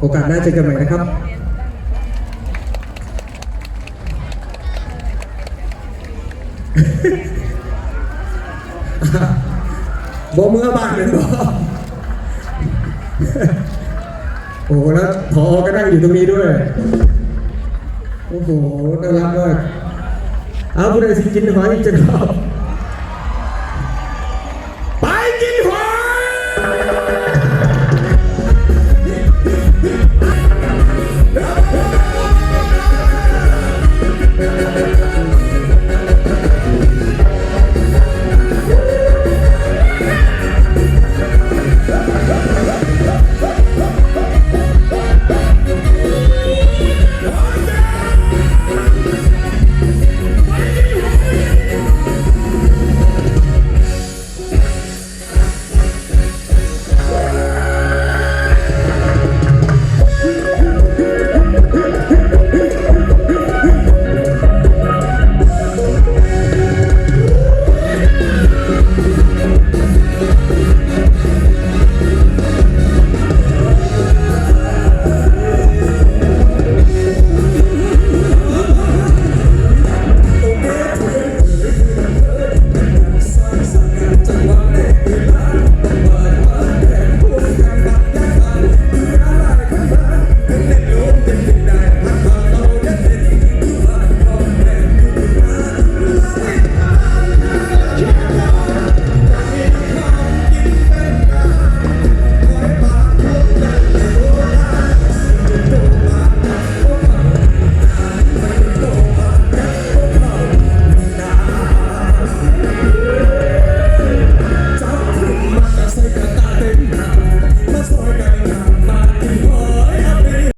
โอกาสหน้าเจอกันใหม่นะครับบอกมือบ้างเลยบอกโอ้โหแล้วพอก็นั่งอยู่ตรงนี้ด้วย โอ้โหน่ารักมากเอาผู้ใดสิกินหอยจะครับ